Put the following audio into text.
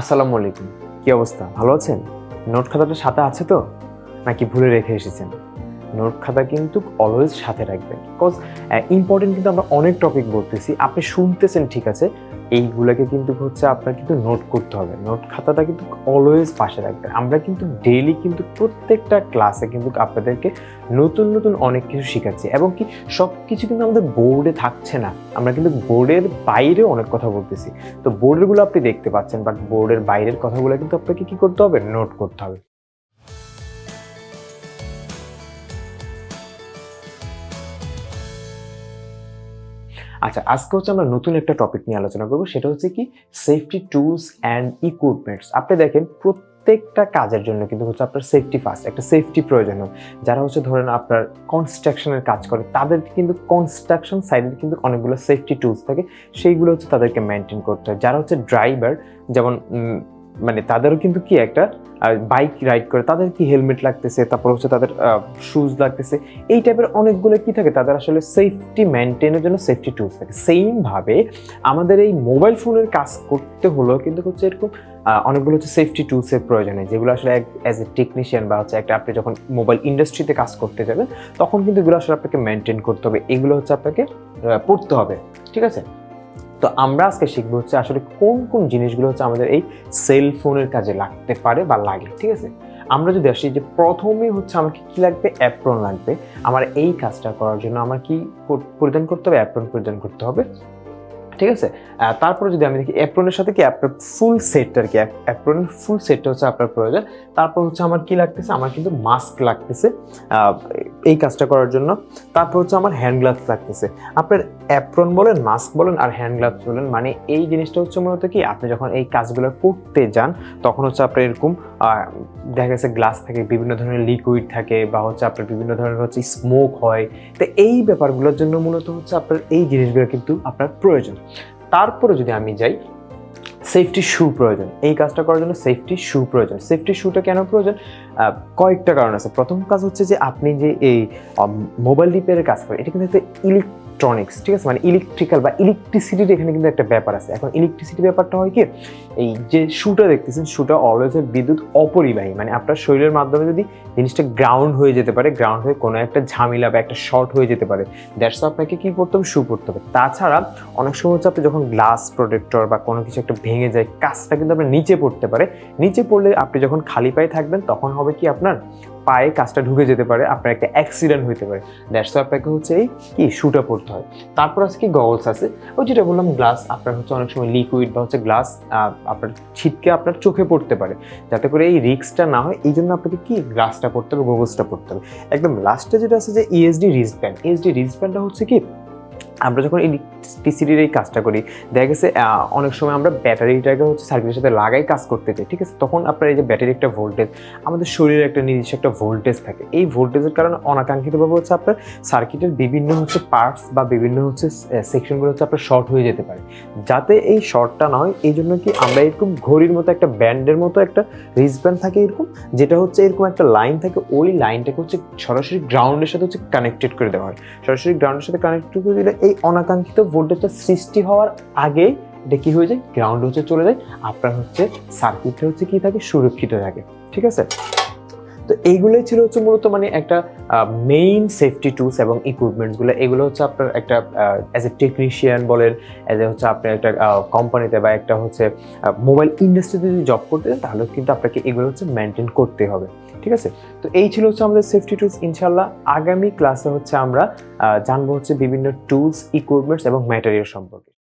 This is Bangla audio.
আসসালামু আলাইকুম। কি অবস্থা? ভালো আছেন? নোট খাতাটা সাথে আছে তো? নাকি ভুলে রেখে এসেছেন? নোট খাতা কিন্তু অলওয়েজ সাথে রাখবেন। বিকজ ইম্পর্টেন্ট কিন্তু আমরা অনেক টপিক বলতেছি। আপনি শুনতেছেন ঠিক আছে এইগুলোকে কিন্তু হচ্ছে আপনার কিন্তু নোট করতে হবে। নোট খাতাটা কিন্তু অলওয়েজ পাশে রাখবেন। আমরা কিন্তু ডেইলি কিন্তু প্রত্যেকটা ক্লাসে কিন্তু আপনাদেরকে নতুন নতুন অনেক কিছু শেখাচ্ছি এবং কি সব কিছু কিন্তু আমাদের বোর্ডে থাকছে না। আমরা কিন্তু বোর্ডের বাইরেও অনেক কথা বলতেছি। তো বোর্ডেরগুলো আপনি দেখতে পাচ্ছেন বাট বোর্ডের বাইরের কথাগুলো কিন্তু আপনাকে কি করতে হবে? নোট করতে হবে। আচ্ছা আজকে হচ্ছে আমরা নতুন একটা টপিক নিয়ে আলোচনা করব, সেটা হচ্ছে কি সেফটি টুলস অ্যান্ড ইকুইপমেন্টস আপনি দেখেন, প্রত্যেকটা কাজের জন্য কিন্তু হচ্ছে আপনার সেফটি ফার্স্ট একটা সেফটি প্রয়োজন হয় যারা হচ্ছে ধরেন আপনার কনস্ট্রাকশনের কাজ করে তাদের কিন্তু কনস্ট্রাকশন সাইডের কিন্তু অনেকগুলো সেফটি টুলস থাকে, সেইগুলো হচ্ছে তাদেরকে মেনটেন করতে হয়। যারা হচ্ছে ড্রাইভার যেমন মানে তাদেরও কিন্তু কি একটা বাইক রাইড করে, তাদের কি হেলমেট লাগতেছে, তারপর হচ্ছে তাদের শুজ লাগতেছে, এই টাইপের অনেকগুলো কি থাকে, তাদের আসলে সেফটি মেনটেনের জন্য সেফটি টুলস থাকে। সেম ভাবে আমাদের এই মোবাইল ফোনের কাজ করতে হলেও কিন্তু হচ্ছে এরকম অনেকগুলো হচ্ছে সেফটি টুলসের প্রয়োজন হয়, যেগুলো আসলে অ্যাজ এ টেকনিশিয়ান বা হচ্ছে একটা আপনি যখন মোবাইল ইন্ডাস্ট্রিতে কাজ করতে যাবেন, তখন কিন্তু এগুলো আসলে আপনাকে মেনটেন করতে হবে, এগুলো হচ্ছে আপনাকে পড়তে হবে, ঠিক আছে? তো আমরা আজকে শিখব হচ্ছে আসলে কোন কোন জিনিসগুলো হচ্ছে আমাদের এই সেল ফোনের কাজে লাগতে পারে বা লাগে, ঠিক আছে? আমরা যদি আসি যে প্রথমে হচ্ছে আমাকে কি লাগবে? অ্যাপ্রন লাগবে। আমার এই কাজটা করার জন্য আমার কি পরিধান করতে হবে? অ্যাপ্রন পরিধান করতে হবে, ঠিক আছে? তারপরে যদি আমি দেখি অ্যাপ্রনের সাথে কি আপনার ফুল সেটটা আর কি? অ্যাপ্রনের ফুল সেটটা হচ্ছে আপনার প্রয়োজন। তারপর হচ্ছে আমার কি লাগতেছে? আমার কিন্তু মাস্ক লাগতেছে। এই কাজটা করার জন্য। তারপর হচ্ছে আমার হ্যান্ড গ্লাভস লাগতেছে। আপনার অ্যাপ্রন বলেন মাস্ক বলেন আর হ্যান্ড গ্লাভস বলেন মানে এই জিনিসটা হচ্ছে মূলত কি, আপনি যখন এই কাজগুলো করতে যান, তখন হচ্ছে আপনার এরকম দেখা গেছে গ্লাস থাকে বিভিন্ন ধরনের লিকুইড থাকে বা হচ্ছে আপনার বিভিন্ন ধরনের হচ্ছে স্মোক হয়। তো এই ব্যাপারগুলোর জন্য মূলত হচ্ছে আপনার এই জিনিসগুলো কিন্তু আপনার প্রয়োজন। তারপরে যদি আমি যাই সেফটি শ্যু প্রয়োজন। এই কাজটা করার জন্য সেফটি শ্যু প্রয়োজন। সেফটি শ্যুটা কেন প্রয়োজন? কয়েকটা কারণ আছে। প্রথম কাজ হচ্ছে যে আপনি যে এই মোবাইল রিপেয়ারের কাজ করেন, এটা কিন্তু একটা ইলেকট্রনিক্স ঠিক আছে? মানে ইলেকট্রিক্যাল বা ইলেকট্রিসিটির এখানে কিন্তু একটা ব্যাপার আছে। এখন ইলেকট্রিসিটি ব্যাপারটা হয় কি? এই যে শুটা দেখতেছেন শুটা অলওয়েজ বিদ্যুৎ অপরিবাহী। মানে আপনার শরীরের মাধ্যমে যদি জিনিসটা গ্রাউন্ড হয়ে যেতে পারে গ্রাউন্ড হয়ে কোনো একটা ঝামেলা বা একটা শর্ট হয়ে যেতে পারে দ্যাটস আপনাকে কি করতে হবে? শু পড়তে হবে। তাছাড়া অনেক সময় হচ্ছে আপনি যখন গ্লাস প্রোটেক্টর বা কোনো কিছু একটা ভেঙে যায়, কাজটা কিন্তু আপনার নিচে পড়তে পারে। নিচে পড়লে আপনি যখন খালি পায়ে থাকবেন, তখন হবে কি আপনার পায়ে কাজটা ঢুকে যেতে পারে, আপনার একটা অ্যাক্সিডেন্ট হতে পারে। দ্যাটস আপনাকে হচ্ছে এই কি শুটা পড়তে হয়। তারপর আছে কি গগলস আছে। ওই যেটা বললাম গ্লাস আপনার হচ্ছে অনেক সময় লিকুইড বা হচ্ছে গ্লাস আপনার ছিটকে আপনার চোখে পড়তে পারে। যাতে করে এই রিস্কটা না হয় এই জন্য আপনাকে কি গ্লাসটা পড়তে হবে গগলসটা পড়তে হবে। একদম লাস্টে যেটা আছে যে ইএসডি রিস্টব্যান্ড ইএসডি রিস্টব্যান্ডটা হচ্ছে কি, আমরা যখন ইলেকট্রিসিটির এই কাজটা করি। দেখা গেছে অনেক সময় আমরা ব্যাটারিটাকে হচ্ছে সার্কিটের সাথে লাগাই, কাজ করতে চাই, ঠিক আছে? তখন আপনার এই যে ব্যাটারি একটা ভোল্টেজ আমাদের শরীরে একটা নির্দিষ্ট একটা ভোল্টেজ থাকে। এই ভোল্টেজের কারণে অনাকাঙ্ক্ষিতভাবে হচ্ছে আপনার সার্কিটের বিভিন্ন হচ্ছে পার্টস বা বিভিন্ন হচ্ছে সেকশনগুলো হচ্ছে আপনার শর্ট হয়ে যেতে পারে। যাতে এই শর্টটা না হয় এই জন্য কি আমরা এরকম ঘড়ির মতো একটা ব্যান্ডের মতো একটা রিসব্যান্ড থাকে এরকম, যেটা হচ্ছে এরকম একটা লাইন থাকে, ওই লাইনটাকে হচ্ছে সরাসরি গ্রাউন্ডের সাথে হচ্ছে কানেক্টেড করে দেওয়া হয়। সরাসরি গ্রাউন্ডের সাথে কানেক্টেড করে দিলে এই অনাকাঙ্ক্ষিত ভোল্টেজটা সৃষ্টি হওয়ার আগে এটা কি হয়ে যায়? গ্রাউন্ড হচ্ছে, চলে যায়। আপনার হচ্ছে সার্কিটটা হচ্ছে কি থাকে? সুরক্ষিত থাকে। ঠিক আছে? তো এইগুলোই ছিল হচ্ছে মূলত মানে একটা মেইন সেফটি টুলস এবং ইকুইপমেন্টসগুলো এগুলো হচ্ছে আপনার একটা অ্যাজ এ টেকনিশিয়ান বলেন অ্যাজ এ হচ্ছে আপনি একটা কোম্পানিতে বা একটা হচ্ছে মোবাইল ইন্ডাস্ট্রিতে যদি জব করতে চান, তাহলে কিন্তু আপনাকে এগুলো হচ্ছে মেনটেন করতে হবে। ঠিক আছে? তো এই ছিল হচ্ছে আমাদের সেফটি টুলস ইনশাল্লাহ আগামী ক্লাসে হচ্ছে আমরা জানব হচ্ছে বিভিন্ন টুলস ইকুইপমেন্টস এবং ম্যাটেরিয়াল সম্পর্কে।